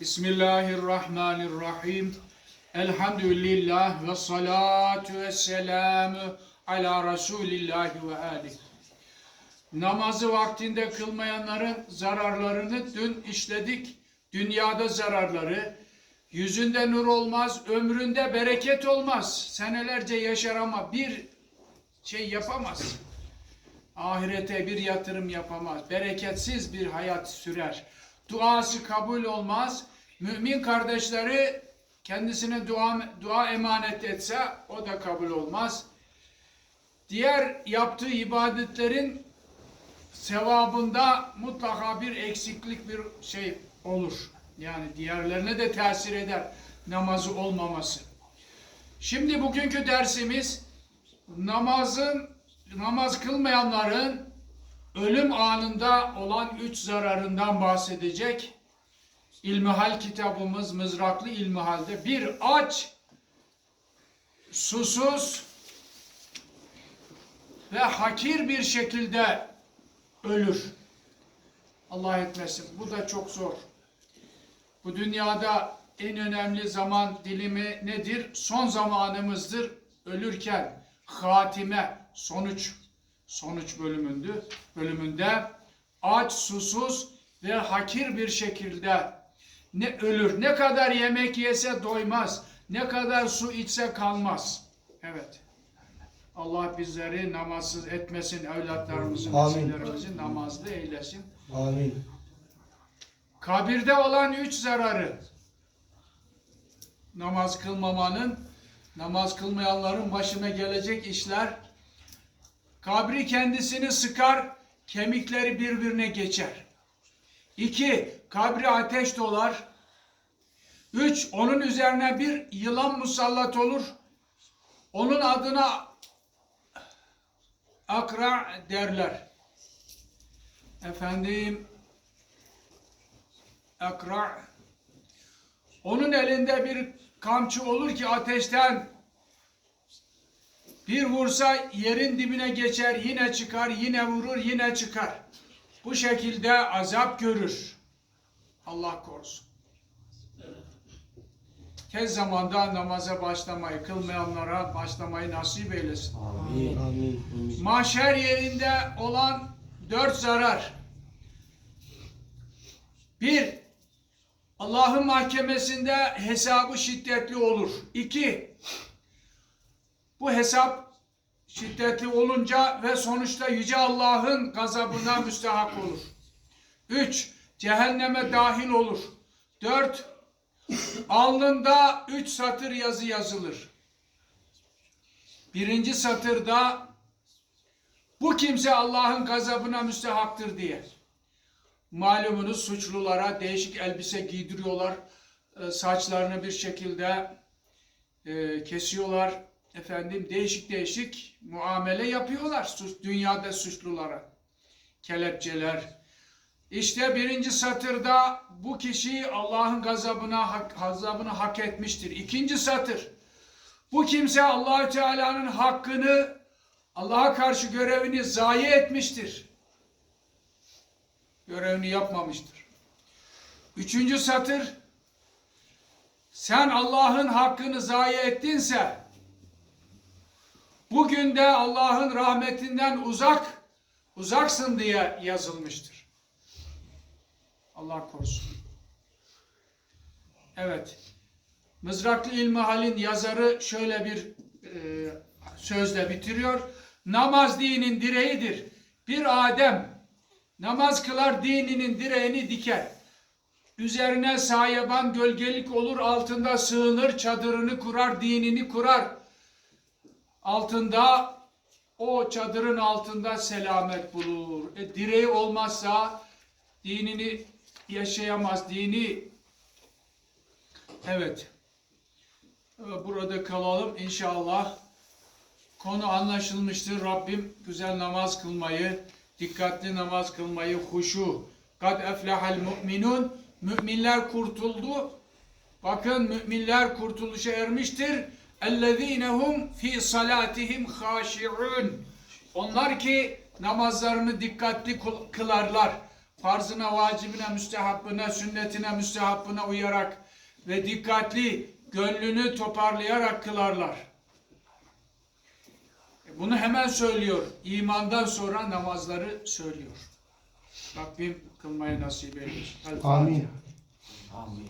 Bismillahirrahmanirrahim. Elhamdülillah ve salatu ve selamu ala Resulillahi ve aleyhi. Namazı vaktinde kılmayanların zararlarını dün işledik. Dünyada zararları, yüzünde nur olmaz, ömründe bereket olmaz. Senelerce yaşar ama bir şey yapamaz. Ahirete bir yatırım yapamaz. Bereketsiz bir hayat sürer. Duası kabul olmaz. Mümin kardeşleri kendisine dua, dua emanet etse o da kabul olmaz. Diğer yaptığı ibadetlerin sevabında mutlaka bir eksiklik bir şey olur. Yani diğerlerine de tesir eder namazı olmaması. Şimdi bugünkü dersimiz namazın namaz kılmayanların ölüm anında olan üç zararından bahsedecek. İlmihal kitabımız Mızraklı İlmihal'de bir aç, susuz ve hakir bir şekilde ölür. Allah etmesin. Bu da çok zor. Bu dünyada en önemli zaman dilimi nedir? Son zamanımızdır. Ölürken hatime, sonuç, sonuç bölümündü. Bölümünde aç, susuz ve hakir bir şekilde ne ölür. Ne kadar yemek yese doymaz. Ne kadar su içse kalmaz. Evet. Allah bizleri namazsız etmesin, evlatlarımızı, Amin. nesillerimizi namazlı eylesin. Amin. Kabirde olan üç zararı. Namaz kılmamanın, namaz kılmayanların başına gelecek işler. Kabri kendisini sıkar, kemikleri birbirine geçer. İki, kabri ateş dolar. Üç, onun üzerine bir yılan musallat olur. Onun adına akra derler. Efendim, Akra. Onun elinde bir kamçı olur ki ateşten bir vursa yerin dibine geçer, yine çıkar, yine vurur, yine çıkar. Bu şekilde azap görür. Allah korusun. Tez zamanda namaza başlamayı, kılmayanlara başlamayı nasip eylesin. Amin. Amin. Mahşer yerinde olan dört zarar. Bir, Allah'ın mahkemesinde hesabı şiddetli olur. İki, bu hesap şiddetli olunca ve sonuçta Yüce Allah'ın gazabına müstahak olur. Üç, cehenneme dahil olur. Dört, alnında üç satır yazı yazılır. Birinci satırda bu kimse Allah'ın gazabına müstehaktır diye. Malumunuz suçlulara değişik elbise giydiriyorlar. e, Saçlarını bir şekilde e, kesiyorlar. Efendim değişik değişik muamele yapıyorlar dünyada suçlulara. Kelepçeler. İşte birinci satırda bu kişi Allah'ın gazabına hak, gazabını hak etmiştir. İkinci satır. Bu kimse Allahü Teala'nın hakkını Allah'a karşı görevini zayi etmiştir. Görevini yapmamıştır. Üçüncü satır. Sen Allah'ın hakkını zayi ettinse bugün de Allah'ın rahmetinden uzak uzaksın diye yazılmıştır. Allah korusun. Evet. Mızraklı İlmihal'in yazarı şöyle bir e, sözle bitiriyor. Namaz dinin direğidir. Bir Adem namaz kılar dininin direğini diker. Üzerine sayaban gölgelik olur altında sığınır çadırını kurar dinini kurar. Altında o çadırın altında selamet bulur. E, direği olmazsa dinini yaşayamaz. Dini evet. Burada kalalım inşallah. Konu anlaşılmıştır. Rabbim güzel namaz kılmayı, dikkatli namaz kılmayı, huşu. Kad eflehal mu'minun. Müminler kurtuldu. Bakın müminler kurtuluşa ermiştir. Ellezinehum fi salatihim haşi'un. Onlar ki namazlarını dikkatli kıl- kılarlar. farzına, vacibine, müstehabbına, sünnetine, müstehabbına uyarak ve dikkatli gönlünü toparlayarak kılarlar. E, Bunu hemen söylüyor. İmandan sonra namazları söylüyor. Rabbim kılmayı nasip eylesin. Amin. Amin.